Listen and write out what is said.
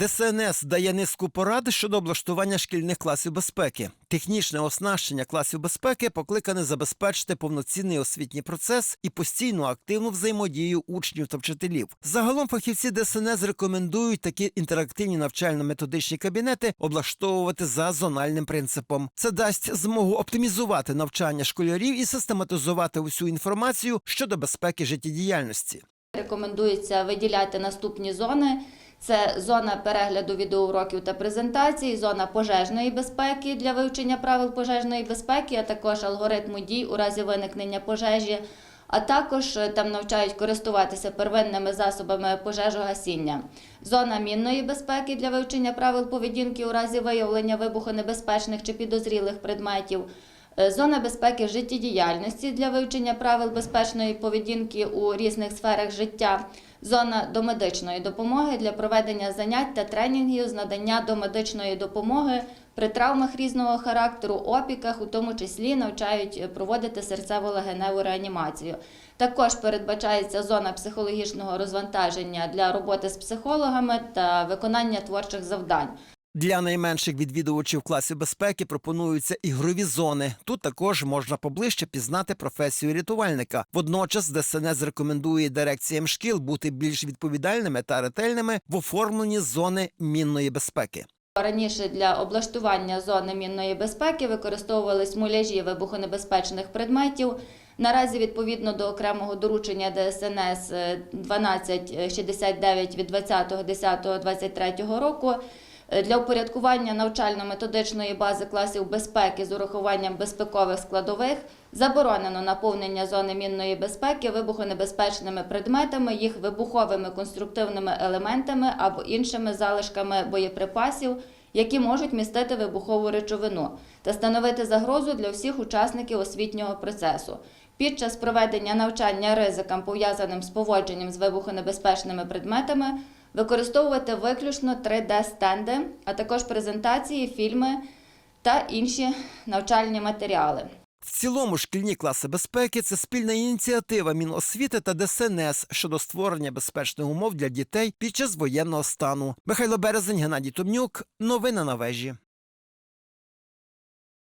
ДСНС дає низку порад щодо облаштування шкільних класів безпеки. Технічне оснащення класів безпеки покликане забезпечити повноцінний освітній процес і постійну активну взаємодію учнів та вчителів. Загалом фахівці ДСНС рекомендують такі інтерактивні навчально-методичні кабінети облаштовувати за зональним принципом. Це дасть змогу оптимізувати навчання школярів і систематизувати усю інформацію щодо безпеки життєдіяльності. Рекомендується виділяти наступні зони. Це зона перегляду відеоуроків та презентацій, зона пожежної безпеки для вивчення правил пожежної безпеки, а також алгоритму дій у разі виникнення пожежі. А також е, там навчають користуватися первинними засобами пожежогасіння. Зона мінної безпеки для вивчення правил поведінки у разі виявлення вибухонебезпечних чи підозрілих предметів. Е, Зона безпеки життєдіяльності для вивчення правил безпечної поведінки у різних сферах життя. Зона домедичної допомоги для проведення занять та тренінгів з надання домедичної допомоги при травмах різного характеру, опіках, у тому числі навчають проводити серцево-легеневу реанімацію. Також передбачається зона психологічного розвантаження для роботи з психологами та виконання творчих завдань. Для найменших відвідувачів класів безпеки пропонуються ігрові зони. Тут також можна поближче пізнати професію рятувальника. Водночас ДСНС рекомендує дирекціям шкіл бути більш відповідальними та ретельними в оформленні зони мінної безпеки. Раніше для облаштування зони мінної безпеки використовувались муляжі вибухонебезпечних предметів. Наразі, відповідно до окремого доручення ДСНС е, 1269 від 20.10.23 року, е, для упорядкування навчально-методичної бази класів безпеки з урахуванням безпекових складових заборонено наповнення зони мінної безпеки вибухонебезпечними предметами, їх вибуховими конструктивними елементами або іншими залишками боєприпасів, які можуть містити вибухову речовину та становити загрозу для всіх учасників освітнього процесу. Під час проведення навчання ризикам, пов'язаним з поводженням з вибухонебезпечними предметами, використовувати виключно 3D-стенди, а також презентації, фільми та інші навчальні матеріали. В цілому шкільні класи безпеки це спільна ініціатива Міносвіти та ДСНС щодо створення безпечних умов для дітей під час воєнного стану. Михайло Березень, Геннадій Томнюк. Новини на вежі.